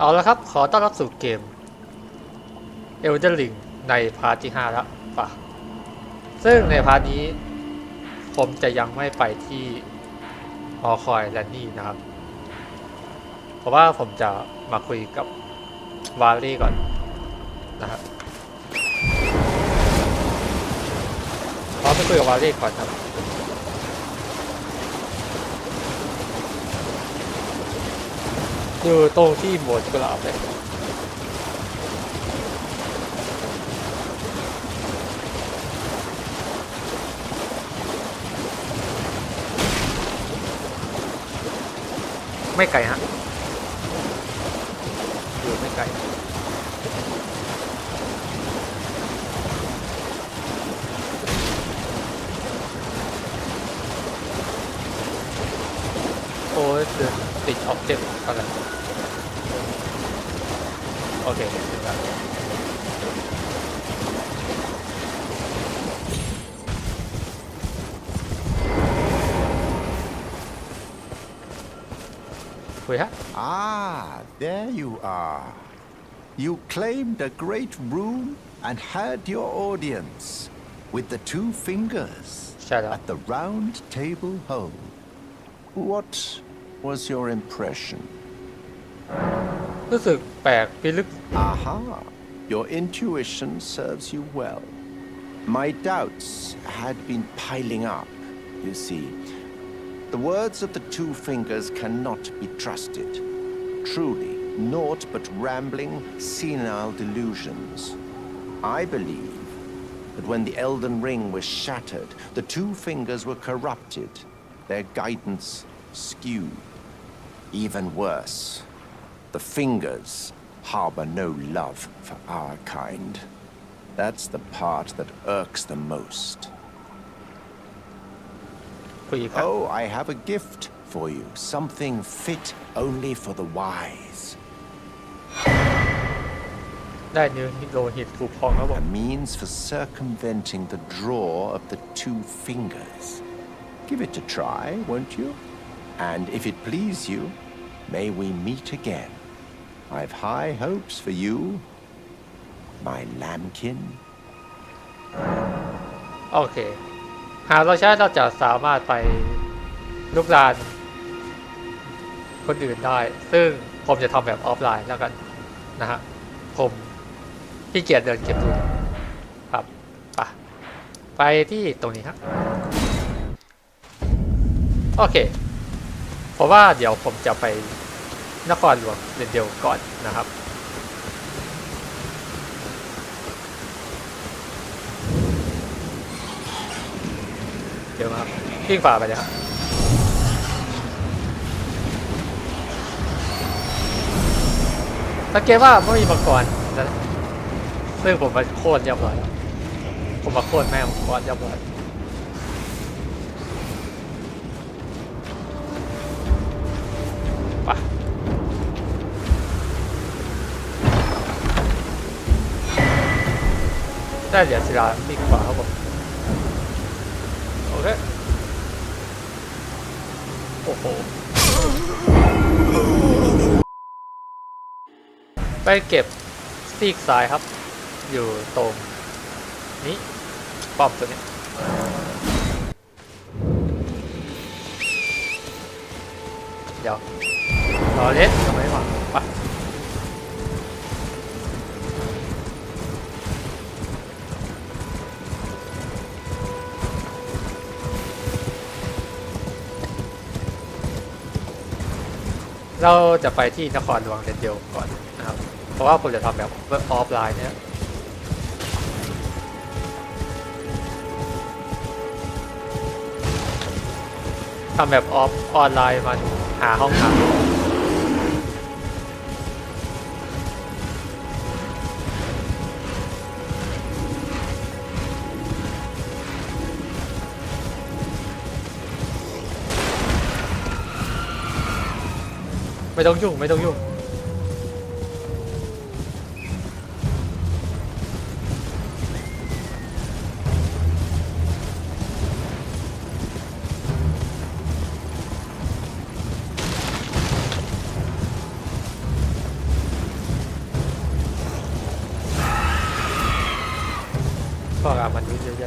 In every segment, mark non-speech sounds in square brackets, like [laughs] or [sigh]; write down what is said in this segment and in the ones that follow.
เอาละครับ ขอต้อนรับสู่เกม Elden Ring ในพาร์ทที่ 5 แล้วป่ะ ซึ่งในพาร์ทนี้ ผมจะยังไม่ไปที่ฮอคอยแลนนี่นะครับ เพราะว่าผมจะมาคุยกับวาลี่ก่อนนะครับขอไปคุยกับวาลี่ก่อนครับ อยู่ตรงที่โบสถ์กุหลาบเลยไม่ไกลฮะ forward Okay. Ah, there you are. You claimed a great room and had your audience with the two fingers at the round table hole. What was your impression? รู้สึกแปลกพิลึก Aha, your intuition serves you well. My doubts had been piling up, you see. The words of the two fingers cannot be trusted. Truly, naught but rambling, senile delusions. I believe that when the Elden Ring was shattered, the two fingers were corrupted, their guidance skewed. Even worse, the Fingers harbor no love for our kind. That's the part that irks the most. Oh, I have a gift for you. Something fit only for the wise. A means for circumventing the draw of the two fingers. Give it a try, won't you? And if it please you, may we meet again. I've high hopes for you, my lambkin. โอเค หากเราใช้เราจะสามารถไปลุกลานคนอื่นได้ ซึ่งผมจะทำแบบออฟไลน์แล้วกันนะฮะ ผมขี้เกียจเดินเก็บทุนครับไปไปที่ตรงนี้ครับ โอเค ผมว่าเดี๋ยวผมจะไปนครหลวงเดียวก่อนนะครับ เดี๋ยวครับวิ่งฝ่าไปเลยครับสังเกตว่าไม่มีมังกรนะซึ่งผมมาโค่นเรียบร้อยผมมาโค่นแม่มังกรเรียบร้อย ได้เหรียญศิลามีกว่าครับผมโอเคโอ้โหไปเก็บซีกซ้ายครับ อยู่ตรงนี้ป้อมตัวนี้เดี๋ยวรอเล่นทำไมวะไป เราจะไปที่นครหลวงเดนเดียวก่อนนะครับ เพราะว่าผมจะทำแบบออฟไลน์เนี่ยทำแบบออฟออนไลน์มันหาห้องพัก ไม่ต้องยุ่งไม่ต้องยุ่งก็อามันเยอะแย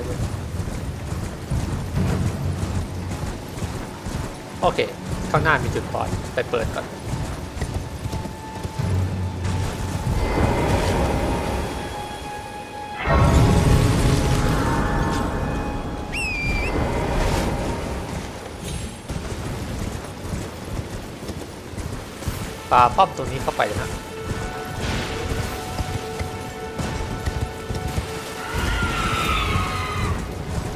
โอเค ข้างหน้ามีจุดปลอดไปเปิดก่อน ปาป้อมตรงนี้เข้าไปนะ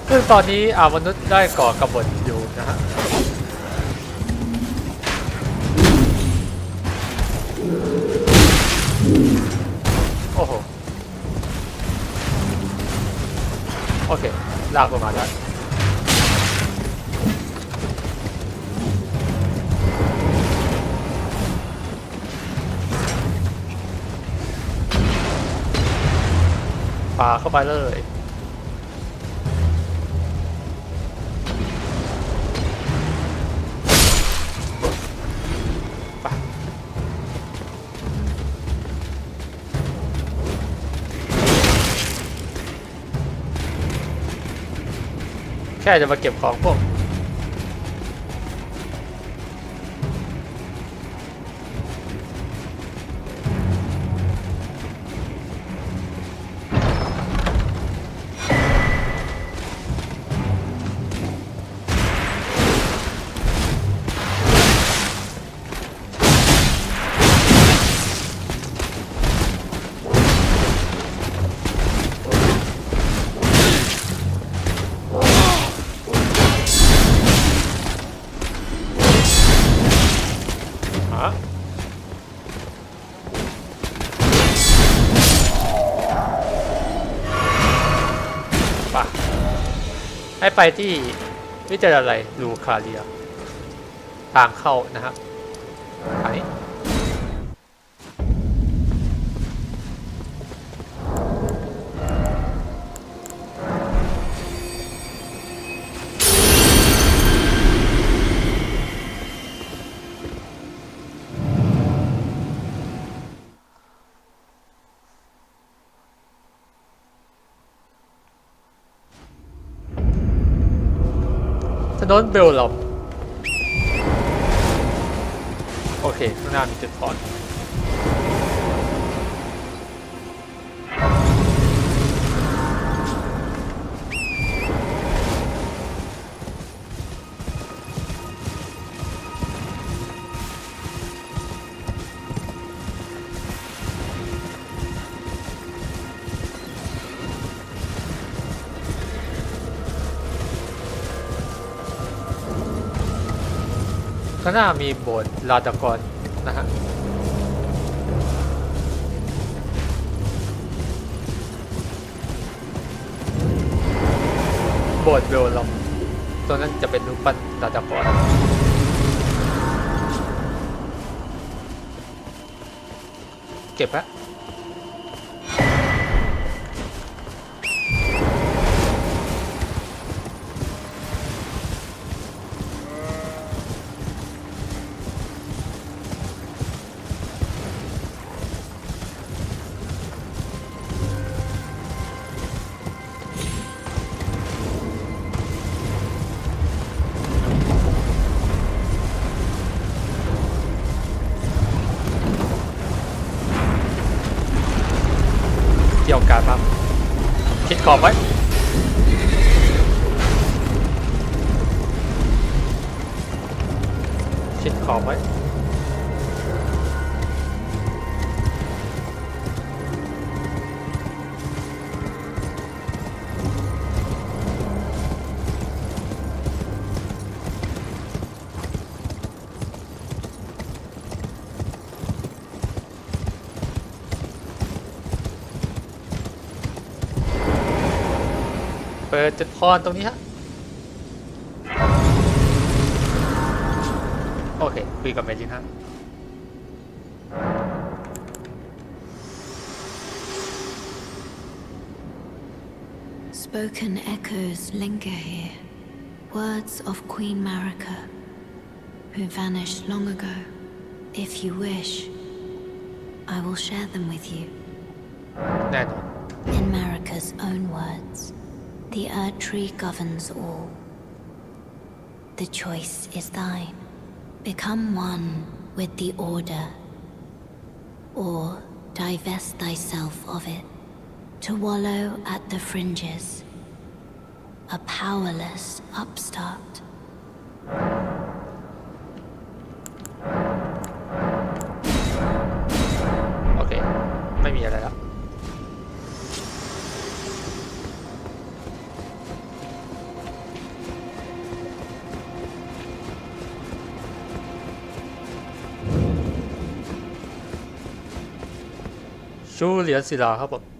ซึ่งตอนนี้อามนุษย์ได้ก่อกระบฏอยู่นะฮะโอ้โหโอเคลากลงมาแล้ว ปาเข้าไปเลยไปแค่จะมาเก็บของพวก ไปที่วิจารณ์อะไรลูคาเรีย ทางเข้านะครับ ถนนเบลลอมโอเคข้างหน้ามีจุดพอน ข้างหน้ามีโบสถ์ลาตกรนะฮะโบสถ์เบลลอมตัวนั้นจะเป็นรูปปั้นลาตากรเก็บละิดขอบไว้ชิดขอบไว้ เปิดจุดพรตรงนี้ฮะ โอเค คุยกับเมจินฮะ Spoken echoes linger here. Words of Queen Marika, who vanished long ago. If you wish, I will share them with you. แน่นอน In Marika's own words, the Earth Tree governs all. The choice is thine. Become one with the Order, or divest thyself of it, to wallow at the fringes, a powerless upstart. ชูเหรียญศิลาครับผม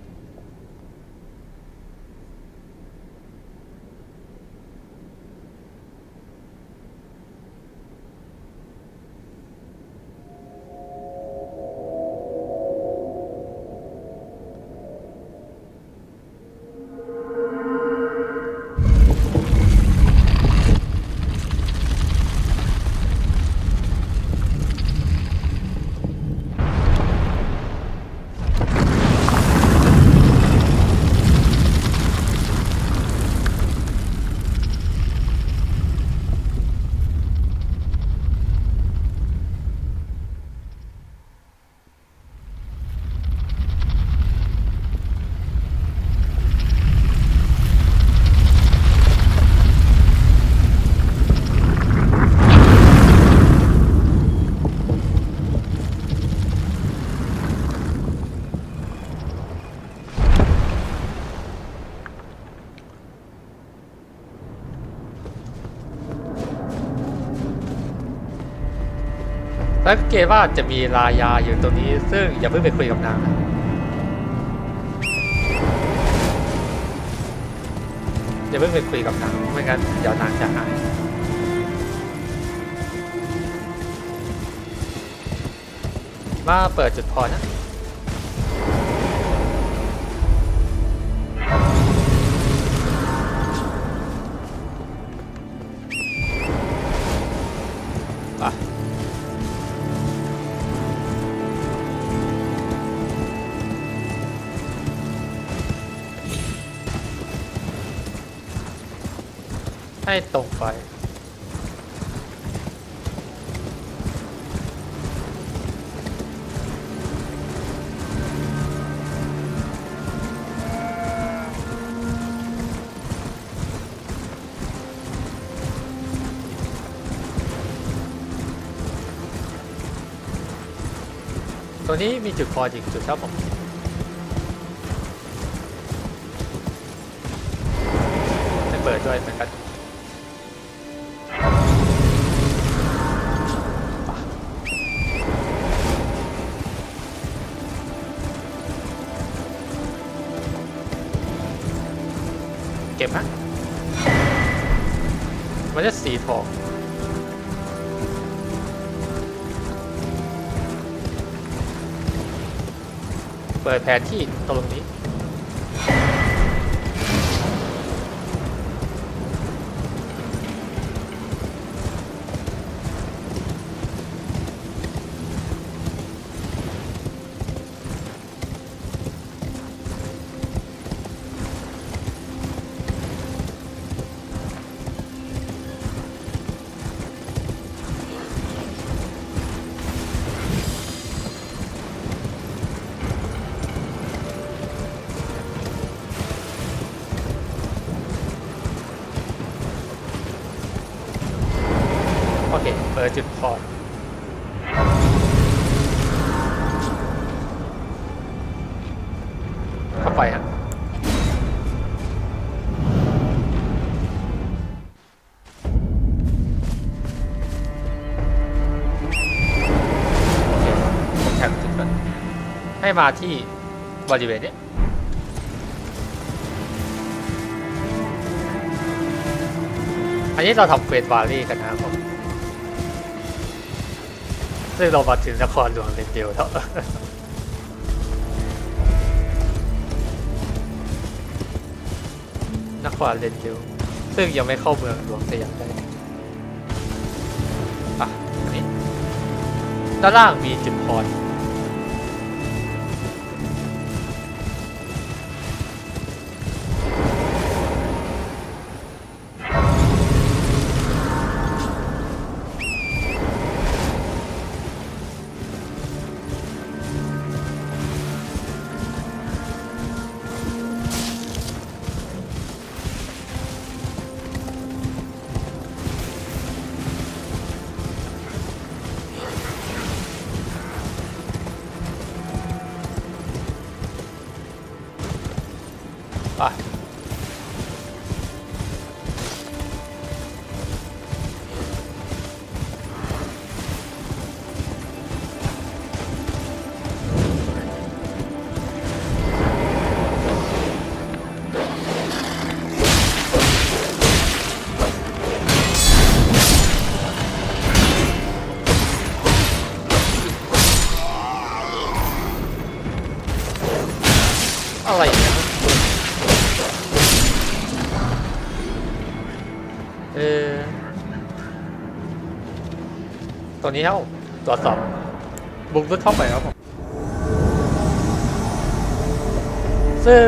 สังเกตว่าจะมีลายาอยู่ตรงนี้ ซึ่งอย่าเพิ่งไปคุยกับนางนะอย่าเพิ่งไปคุยกับนางไม่งั้นเดี๋ยวนางจะหายมาเปิดจุดพอนะ ให้ตรงไป ตัวนี้มีจุดพออีกจุดครับผม ผนที่ มาที่บริเวณเนี้ยอันนี้เราทำเควสบารีกันนะครับผมซึ่งเรามาถึงนครหลวงเรนเดลแล้วนครเรนเดลซึ่งยังไม่เข้าเมืองหลวงแต่อย่างใดอะอันนี้ด้านล่างมีจุดพร ไตัวนี้ครับตรวจสอบบุกรุกเข้าไปครับผมซึ่ง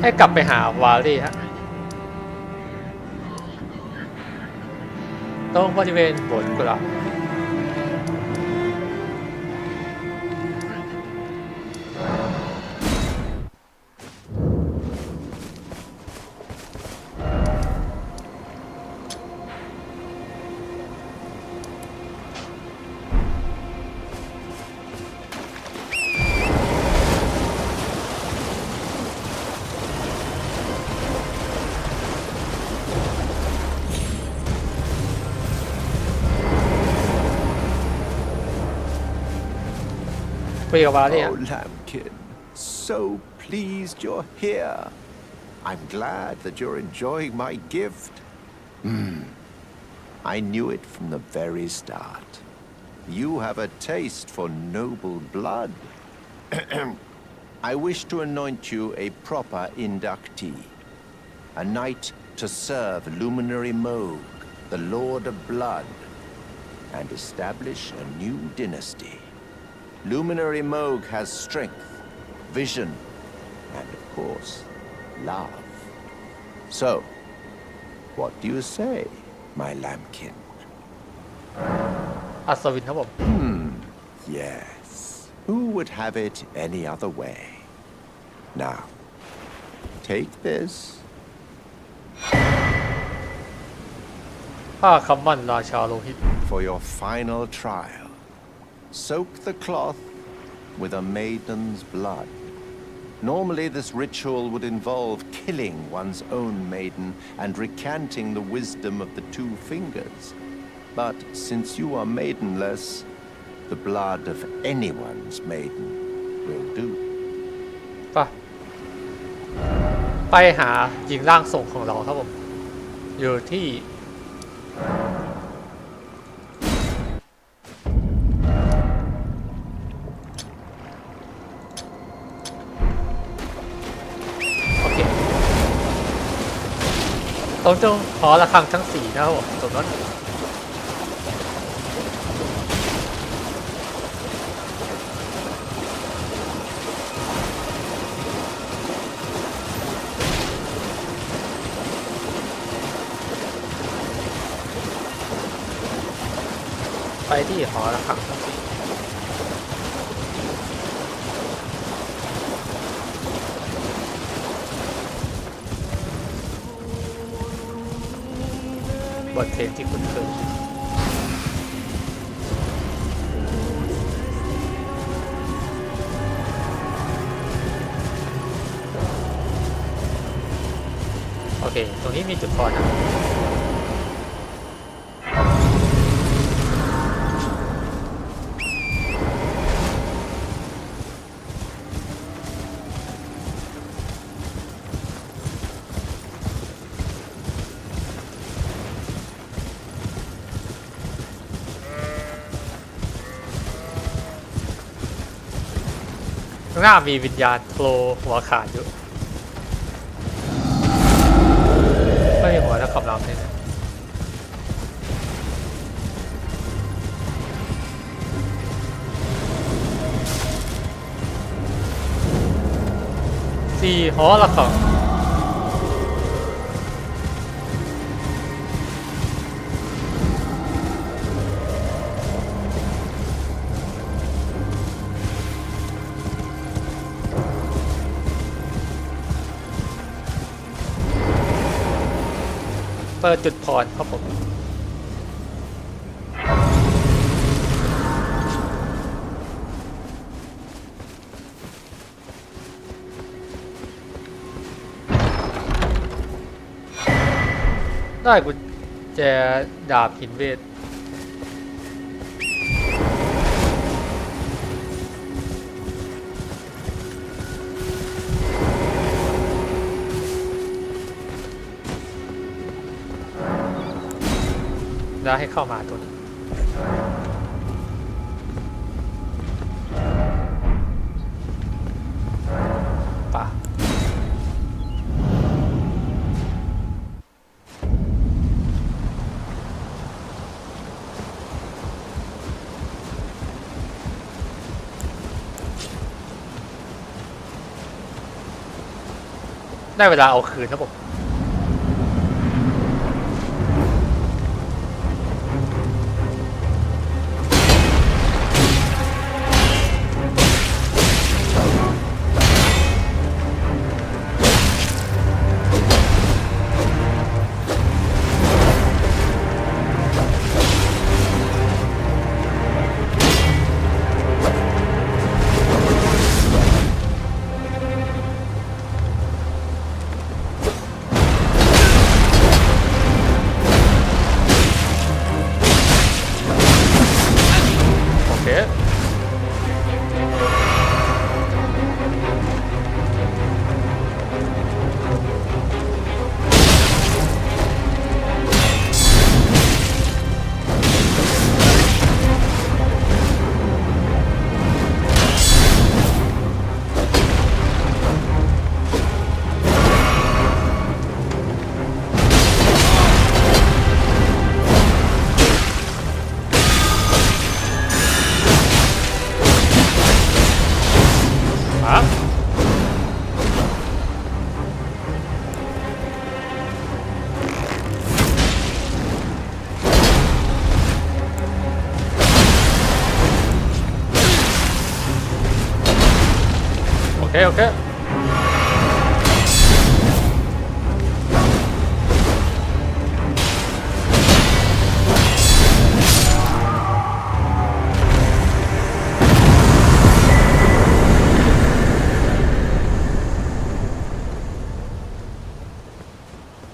ให้กลับไปหาวาลี่ฮะตรงบริเวณบนกุหลาบ คุยกับวาลี่ฮะ Oh, Lambkin, so pleased you're here. I'm glad that you're enjoying my gift. Hmm. I knew it from the very start. You have a taste for noble blood. [clears throat] I wish to anoint you a proper inductee, a knight to serve Luminary Moog, the Lord of Blood, and establish a new dynasty. Luminary Moog has strength, vision, and of course, love. So, what do you say, my lambkin? อัศวินครับผม Yes. Who would have it any other way? Now, take this ผ้าคำมั่นราชาโลหิต for your final trial. Soak the cloth with a maiden's blood. Normally, this ritual would involve killing one's own maiden and recanting the wisdom of the two fingers. But since you are maidenless, the blood of anyone's maiden will do. ไปไปหาหญิงร่างทรงของเราครับผม อยู่ที่ ตรงจงหอระฆังทั้งสี่นะครับผมตรงนั้นไปที่หอระฆังทั้งส ลงที่คุ้นเคยโอเค ตรงนี้มีจุดพอนะ หน้ามีวิญญาณโผล่หัวขาดอยู่ ไม่มีหัวแล้วขับลำเลยนะสี่หอละฆัง เปิดจุดพอรครับผมได้กุญแจดาบหินเวท แล้วให้เข้ามาตัวนี้ป่ะได้เวลาเอาคืนนะผม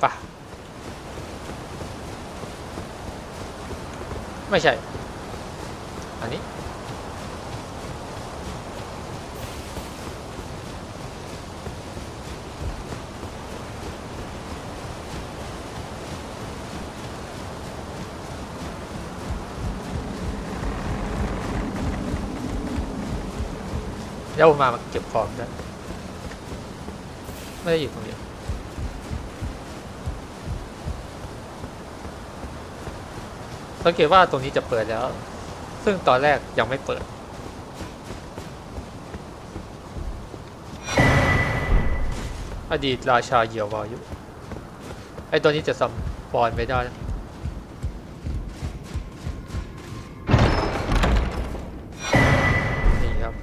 ป่ะไม่ใช่ อันนี้ เดี๋ยวมามาเก็บของได้ไม่ได้อยู่ตรงนี้ สังเกตว่าตรงนี้จะเปิดแล้ว ซึ่งตอนแรกยังไม่เปิด อดีตราชาเหยี่ยววายุไอตัวนี้จะซัมปอนไม่ได้นี่ครับ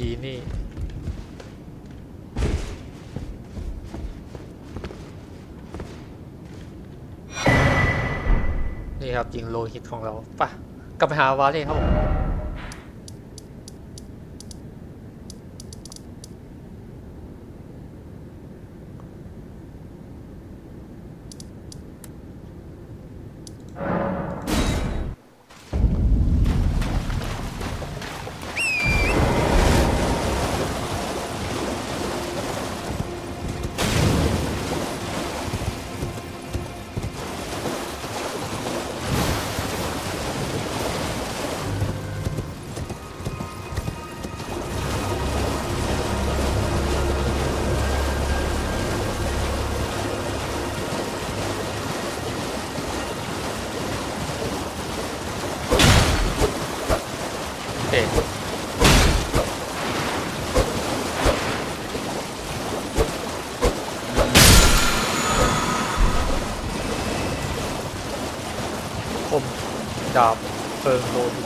ดีนี่ นี่ครับยิงโลหิตของเราป่ะกลับไปหาวาเล่ครับผม เด็มดาบเพิงโลดิ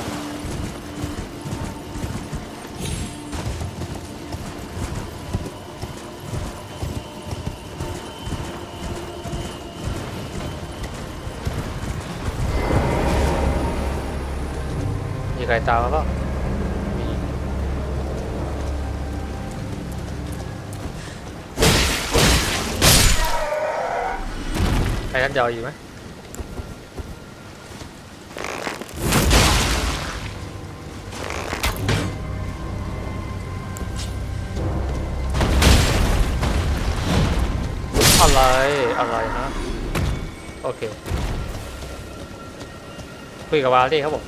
ีใครตามแล้ว จะเอาอีกไหม อะไร อะไรฮะ โอเค คุยกับวาลี่ครับผม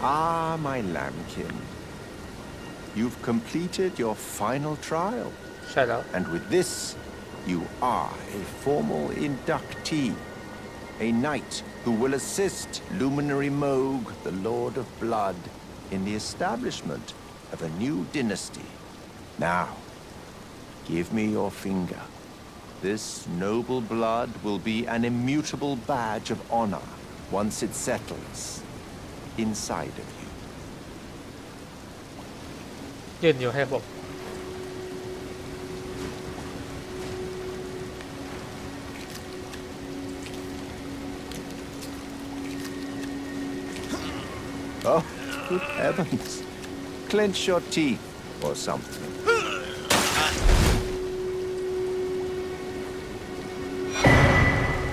Ah, my lambkin. You've completed your final trial. ใช่แล้ว And with this, you are a formal inductee. A knight who will assist Luminary Moog, the Lord of Blood, in the establishment of a new dynasty. Now, give me your finger. This noble blood will be an immutable badge of honor once it settles inside of you. ยื่นอยู่ให้ผม Oh, good heavens. Clench your teeth or something.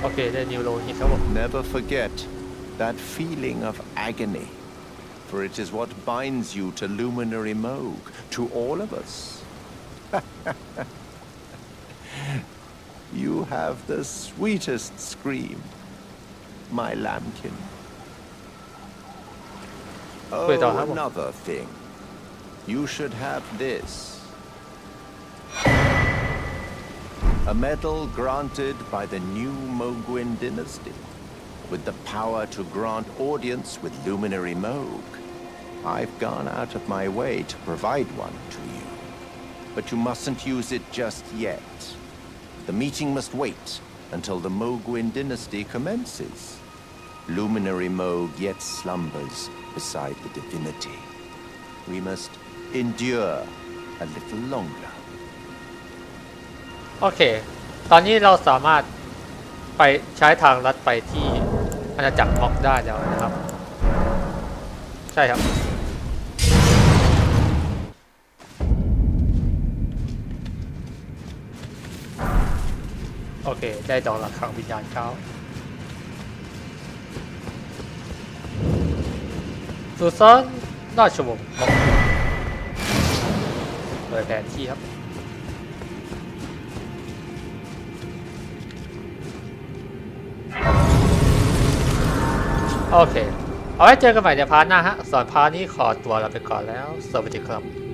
Okay, then you will Never forget that feeling of agony, for it is what binds you to Luminary Moog, to all of us. [laughs] you have the sweetest scream, my lambkin. Oh, another thing. You should have this. A medal granted by the new Moguin dynasty, with the power to grant audience with Luminary Moog. I've gone out of my way to provide one to you. But you mustn't use it just yet. The meeting must wait until the Moguin dynasty commences. Luminary Moog yet slumbers beside the divinity. We must endure a little longer. โอเค ตอนนี้เราสามารถไปใช้ทางลัดไปที่อาณาจักรม็อกได้แล้วนะครับ ใช่ครับ โอเค ได้ดอกระฆังวิญญาณเก้า สุสานราชวงศ์ม็อกเปิดแผนที่ครับ โอเค เอาไว้เจอกันใหม่ในพาร์ทหน้าฮะส่วนพาร์ทนี้ขอตัวลาไปก่อนแล้ว สวัสดีครับ